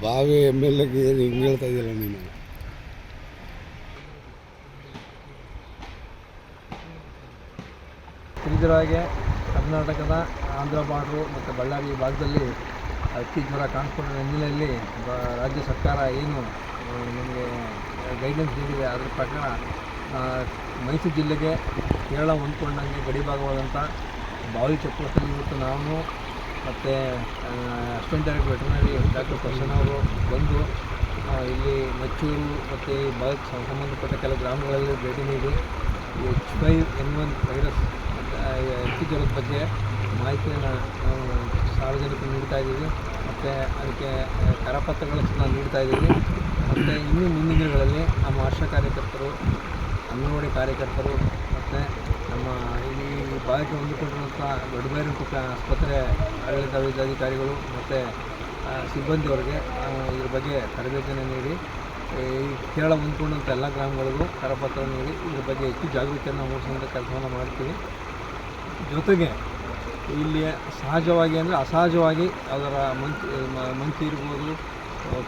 ಬಾವಿ M L ಎಗೆ ಹಿಂಗೆ ಹೇಳ್ತಾ ಇದೆಯಲ್ಲ ನೀನು? ತಿಳಿದಿರೋಗೆ ಕರ್ನಾಟಕದ ಆಂಧ್ರ ಬಾರ್ಡ್ರು ಮತ್ತು ಬಳ್ಳಾರಿ ಭಾಗದಲ್ಲಿ ಅತಿ ಜ್ವರ ಕಾಣಿಸ್ಕೊಂಡ ಹಿನ್ನೆಲೆಯಲ್ಲಿ ರಾಜ್ಯ ಸರ್ಕಾರ ಏನು ನಮಗೆ ಗೈಡ್ಲೈನ್ಸ್ ನೀಡಿದೆ. ಅದರ ಪ್ರಕಾರ ಮೈಸೂರು ಜಿಲ್ಲೆಗೆ ಕೇರಳ ಹೊಂದ್ಕೊಂಡಂಗೆ ಗಡಿ ಭಾಗವಾದಂಥ ಬಾವಿ ಚೆಕ್ಪೋಸ್ಟಲ್ಲಿ ಇವತ್ತು ನಾನು ಮತ್ತು assistant director veterinary doctor Prasanna ಅವರು ಬಂದು ಇಲ್ಲಿ ಮಚ್ಚೂರು ಮತ್ತು ಬಾವಿಗೆ ಸಂಬಂಧಪಟ್ಟ ಕೆಲವು ಗ್ರಾಮಗಳಲ್ಲಿ ಭೇಟಿ ನೀಡಿ H five N one virus ಜ್ವರದ ಬಗ್ಗೆ ಮಾಹಿತಿಯನ್ನು ನಾವು ಸಾರ್ವಜನಿಕರು ನೀಡ್ತಾ ಇದ್ದೀವಿ. ಮತ್ತು ಅದಕ್ಕೆ ಕರಪತ್ರಗಳನ್ನು ನಾವು ನೀಡ್ತಾ ಇದ್ದೀವಿ ಮತ್ತು ಇನ್ನೂ ಮುಂದಿನ ದಿನಗಳಲ್ಲಿ ನಮ್ಮ ಆಶಾ ಕಾರ್ಯಕರ್ತರು, ಅಂಗನವಾಡಿ ಕಾರ್ಯಕರ್ತರು, ಮತ್ತು ನಮ್ಮ ಇಲ್ಲಿ ಭಾಗಕ್ಕೆ ಹೊಂದಿಕೊಂಡಿರುವಂಥ ದೊಡ್ಡಬೈರಂಕುಪ್ಪ ಆಸ್ಪತ್ರೆ ಆಡಳಿತ ಆಡಳಿತಾಧಿಕಾರಿಗಳು ಮತ್ತು ಸಿಬ್ಬಂದಿಯವರಿಗೆ ನಾವು ಇದ್ರ ಬಗ್ಗೆ ತರಬೇತಿಯನ್ನು ನೀಡಿ, ಈ, ಕೇರಳ ಹೊಂದ್ಕೊಂಡಂಥ ಎಲ್ಲ ಗ್ರಾಮಗಳಿಗೂ ಕರಪತ್ರ ನೀಡಿ, ಇದ್ರ ಬಗ್ಗೆ ಹೆಚ್ಚು ಜಾಗೃತಿಯನ್ನು ಮೂಡಿಸುವಂಥ ಕೆಲಸವನ್ನು ಮಾಡ್ತೀವಿ. ಜೊತೆಗೆ ಇಲ್ಲಿ ಸಹಜವಾಗಿ ಅಂದರೆ ಅಸಹಜವಾಗಿ ಅದರ ಮಂಕಿ ಮಂಕಿ ಇರ್ಬೋದು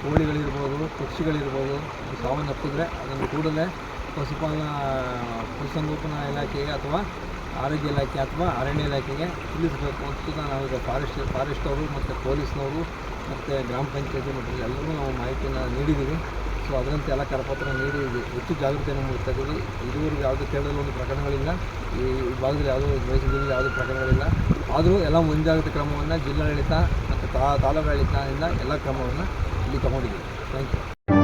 ಕೋಳಿಗಳಿರ್ಬೋದು, ಪಕ್ಷಿಗಳಿರ್ಬೋದು ಸಾವನ್ನಪ್ಪಿದ್ರೆ ಅದನ್ನು ಕೂಡಲೇ ಪಶುಪಾಲನಾ, ಪಶುಸಂಗೋಪನಾ ಇಲಾಖೆಗೆ ಅಥವಾ ಆರೋಗ್ಯ ಇಲಾಖೆ ಅಥವಾ ಅರಣ್ಯ ಇಲಾಖೆಗೆ ತಿಳಿಸಬೇಕು ಅಂತ ನಾವೀಗ ಫಾರೆಸ್ಟ್ ಫಾರೆಸ್ಟ್ ಅವರು ಮತ್ತು ಪೊಲೀಸ್ನವರು ಮತ್ತು ಗ್ರಾಮ ಪಂಚಾಯತಿ ಮಟ್ಟದಲ್ಲಿ ಎಲ್ಲರೂ ನಾವು ಮಾಹಿತಿಯನ್ನು ನೀಡಿದ್ದೀವಿ. ಸೊ ಅದರಂತೆ ಎಲ್ಲ ಕರಪತ್ರ ನೀಡಿ ಹೆಚ್ಚು ಜಾಗೃತಿಯನ್ನು ಮೂಡಿಸ್ತಾ ಇದ್ದೀವಿ. ಇದುವರೆಗೂ ಯಾವುದೇ ಕೇರಳದಲ್ಲಿ ಒಂದು ಪ್ರಕರಣಗಳಿಲ್ಲ. ಈ ಭಾಗದಲ್ಲಿ ಯಾವುದೋ ಮೈಸೂರು ಜಿಲ್ಲೆಯಲ್ಲಿ ಯಾವುದೇ ಪ್ರಕರಣಗಳಿಲ್ಲ. ಆದರೂ ಎಲ್ಲ ಮುಂಜಾಗ್ರತೆ ಕ್ರಮವನ್ನು ಜಿಲ್ಲಾಡಳಿತ ಮತ್ತು ತಾ, ತಾಲೂಕು ಆಡಳಿತದಿಂದ ಎಲ್ಲ ಕ್ರಮವನ್ನು ಇಲ್ಲಿ ತಗೊಂಡಿದ್ದೀವಿ. Thank you.